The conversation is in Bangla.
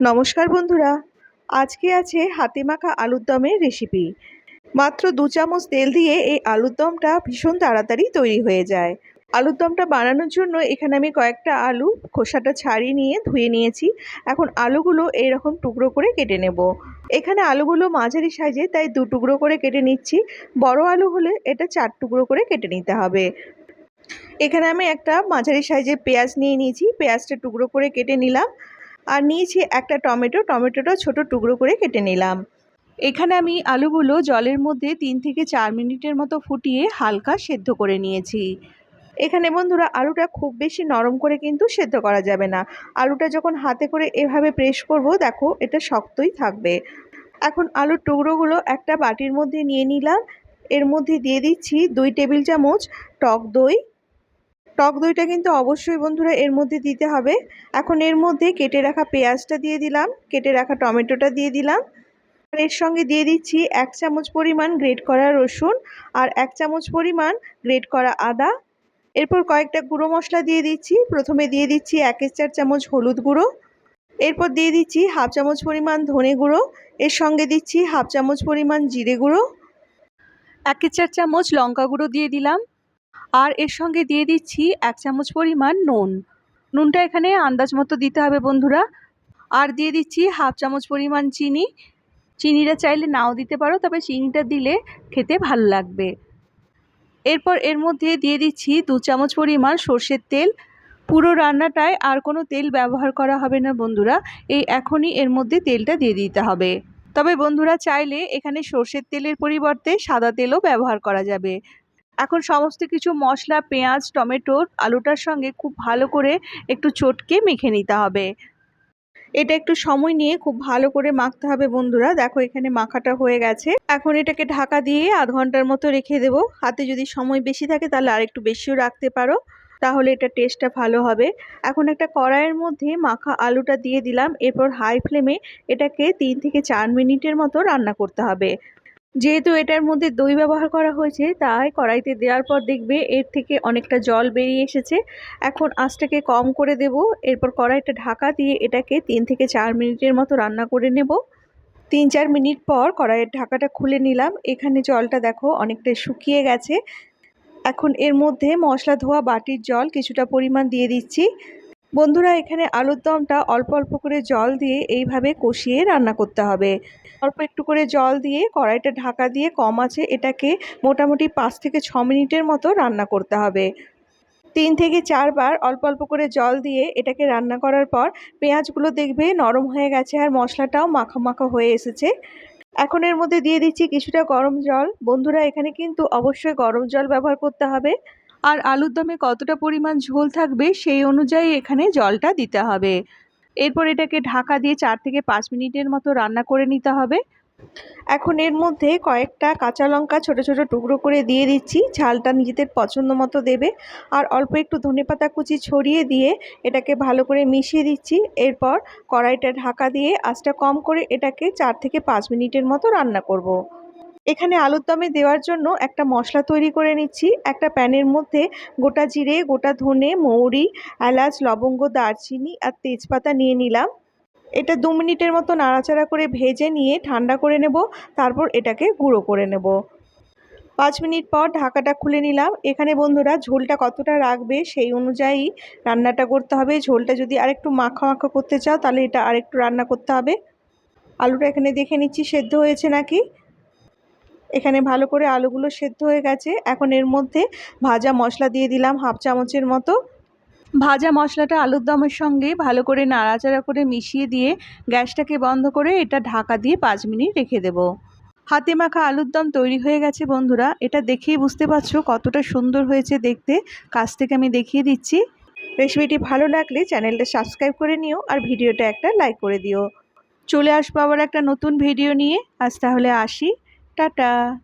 নমস্কার বন্ধুরা। আজকে আছে হাতে মাখা আলুর দমের রেসিপি মাত্র দু চামচ তেল দিয়ে এই আলুর দমটা ভীষণ তাড়াতাড়ি তৈরি হয়ে যায়। আলুর দমটা বানানোর জন্য এখানে আমি কয়েকটা আলু খোসাটা ছাড়িয়ে নিয়ে ধুয়ে নিয়েছি। এখন আলুগুলো এইরকম টুকরো করে কেটে নেব। এখানে আলুগুলো মাঝারি সাইজে, তাই দু টুকরো করে কেটে নিচ্ছি। বড় আলু হলে এটা চার টুকরো করে কেটে নিতে হবে। এখানে আমি একটা মাঝারি সাইজের পেঁয়াজ নিয়ে নিয়েছি। পেঁয়াজটা টুকরো করে কেটে নিলাম। আর নিয়েছি একটা টমেটো। টমেটোটা ছোট টুকরো করে কেটে নিলাম। এখানে আমি আলুগুলো জলের মধ্যে তিন থেকে চার মিনিটের মতো ফুটিয়ে হালকা সেদ্ধ করে নিয়েছি। এখানে বন্ধুরা, আলুটা খুব বেশি নরম করে কিন্তু সেদ্ধ করা যাবে না। আলুটা যখন হাতে করে এভাবে প্রেস করব, দেখো এটা শক্তই থাকবে। এখন আলুর টুকরোগুলো একটা বাটির মধ্যে নিয়ে নিলাম। এর মধ্যে দিয়ে দিচ্ছি দুই টেবিল চামচ টক দই টক দইটা কিন্তু অবশ্যই বন্ধুরা এর মধ্যে দিতে হবে। এখন এর মধ্যে কেটে রাখা পেঁয়াজটা দিয়ে দিলাম, কেটে রাখা টমেটোটা দিয়ে দিলাম। আর এর সঙ্গে দিয়ে দিচ্ছি এক চামচ পরিমাণ গ্রেট করা রসুন আর এক চামচ পরিমাণ গ্রেট করা আদা। এরপর কয়েকটা গুঁড়ো মশলা দিয়ে দিচ্ছি, প্রথমে দিয়ে দিচ্ছি এক চার চামচ হলুদ গুঁড়ো। এরপর দিয়ে দিচ্ছি হাফ চামচ পরিমাণ ধনে গুঁড়ো, এর সঙ্গে দিচ্ছি হাফ চামচ পরিমাণ জিরে গুঁড়ো। এক চার চামচ লঙ্কা গুঁড়ো দিয়ে দিলাম। আর এর সঙ্গে দিয়ে দিচ্ছি এক চামচ পরিমাণ নুন। নুনটা এখানে আন্দাজ মতো দিতে হবে বন্ধুরা। আর দিয়ে দিচ্ছি হাফ চামচ পরিমাণ চিনি। চিনিটা চাইলে নাও দিতে পারো, তবে চিনিটা দিলে খেতে ভালো লাগবে। এরপর এর মধ্যে দিয়ে দিচ্ছি দু চামচ পরিমাণ সর্ষের তেল। পুরো রান্নাটায় আর কোনো তেল ব্যবহার করা হবে না বন্ধুরা। এই এখনই এর মধ্যে তেলটা দিয়ে দিতে হবে। তবে বন্ধুরা চাইলে এখানে সর্ষের তেলের পরিবর্তে সাদা তেলও ব্যবহার করা যাবে। এখন সমস্ত কিছু মশলা, পেঁয়াজ, টমেটো, আলুটার সঙ্গে খুব ভালো করে একটু চটকে মেখে নিতে হবে। এটা একটু সময় নিয়ে খুব ভালো করে মাখতে হবে বন্ধুরা। দেখো এখানে মাখাটা হয়ে গেছে। এখন এটাকে ঢাকা দিয়ে আধ ঘণ্টার মতো রেখে দেব। হাতে যদি সময় বেশি থাকে তাহলে আর একটু বেশিও রাখতে পারো, তাহলে এটা টেস্টটা ভালো হবে। এখন একটা কড়াইয়ের মধ্যে মাখা আলুটা দিয়ে দিলাম। এরপর হাই ফ্লেমে এটাকে তিন থেকে চার মিনিটের মতো রান্না করতে হবে। যেহেতু এটার মধ্যে দই ব্যবহার করা হয়েছে, তাই কড়াইতে দেওয়ার পর দেখবে এর থেকে অনেকটা জল বেরিয়ে এসেছে। এখন আঁচটাকে কম করে দেব। এরপর কড়াইটা ঢাকা দিয়ে এটাকে তিন থেকে চার মিনিটের মতো রান্না করে নেব। তিন চার মিনিট পর কড়াইয়ের ঢাকাটা খুলে নিলাম। এখানে জলটা দেখো অনেকটা শুকিয়ে গেছে। এখন এর মধ্যে মশলা ধোয়া বাটির জল কিছুটা পরিমাণ দিয়ে দিচ্ছি। বন্ধুরা, এখানে আলুর দমটা অল্প অল্প করে জল দিয়ে এইভাবে কষিয়ে রান্না করতে হবে। অল্প একটু করে জল দিয়ে কড়াইটা ঢাকা দিয়ে কম আছে, এটাকে মোটামুটি পাঁচ থেকে ছ মিনিটের মতো রান্না করতে হবে। তিন থেকে চারবার অল্প অল্প করে জল দিয়ে এটাকে রান্না করার পর পেঁয়াজগুলো দেখবে নরম হয়ে গেছে আর মশলাটাও মাখা মাখা হয়ে এসেছে। এখন এর মধ্যে দিয়ে দিচ্ছি কিছুটা গরম জল। বন্ধুরা, এখানে কিন্তু অবশ্যই গরম জল ব্যবহার করতে হবে। আর আলুর দমে কতটা পরিমাণ ঝোল থাকবে সেই অনুযায়ী এখানে জলটা দিতে হবে। এরপর এটাকে ঢাকা দিয়ে চার থেকে পাঁচ মিনিটের মতো রান্না করে নিতে হবে। এখন এর মধ্যে কয়েকটা কাঁচা লঙ্কা ছোট ছোট টুকরো করে দিয়ে দিচ্ছি। ঝালটা নিজেদের পছন্দ মতো দেবে। আর অল্প একটু ধনেপাতা কুচি ছড়িয়ে দিয়ে এটাকে ভালো করে মিশিয়ে দিচ্ছি। এরপর কড়াইটা ঢাকা দিয়ে আঁচটা কম করে এটাকে চার থেকে পাঁচ মিনিটের মতো রান্না করব। এখানে আলুর দমে দেওয়ার জন্য একটা মশলা তৈরি করে নিচ্ছি। একটা প্যানের মধ্যে গোটা জিরে, গোটা ধনে, মৌরি, এলাচ, লবঙ্গ, দারচিনি আর তেজপাতা নিয়ে নিলাম। এটা দু মিনিটের মতো নাড়াচাড়া করে ভেজে নিয়ে ঠান্ডা করে নেব, তারপর এটাকে গুঁড়ো করে নেব। পাঁচ মিনিট পর ঢাকাটা খুলে নিলাম। এখানে বন্ধুরা ঝোলটা কতটা রাখবে সেই অনুযায়ী রান্নাটা করতে হবে। ঝোলটা যদি আরেকটু মাখা মাখা করতে চাও, তাহলে এটা আরেকটু রান্না করতে হবে। আলুটা এখানে দেখে নিচ্ছি সেদ্ধ হয়েছে নাকি? এখানে ভালো করে আলুগুলো সেদ্ধ হয়ে গেছে। এখন এর মধ্যে ভাজা মশলা দিয়ে দিলাম হাফ চামচের মতো। ভাজা মশলাটা আলুর দমের সঙ্গে ভালো করে নাড়াচাড়া করে মিশিয়ে দিয়ে গ্যাসটাকে বন্ধ করে এটা ঢাকা দিয়ে পাঁচ মিনিট রেখে দেব। হাতে মাখা আলুর দম তৈরি হয়ে গেছে বন্ধুরা। এটা দেখেই বুঝতে পারছ কতটা সুন্দর হয়েছে দেখতে। কাছ থেকে আমি দেখিয়ে দিচ্ছি। রেসিপিটি ভালো লাগলে চ্যানেলটা সাবস্ক্রাইব করে নিও আর ভিডিওটা একটা লাইক করে দিও। চলে আসব আবার একটা নতুন ভিডিও নিয়ে। আজ তাহলে আসি। Tata.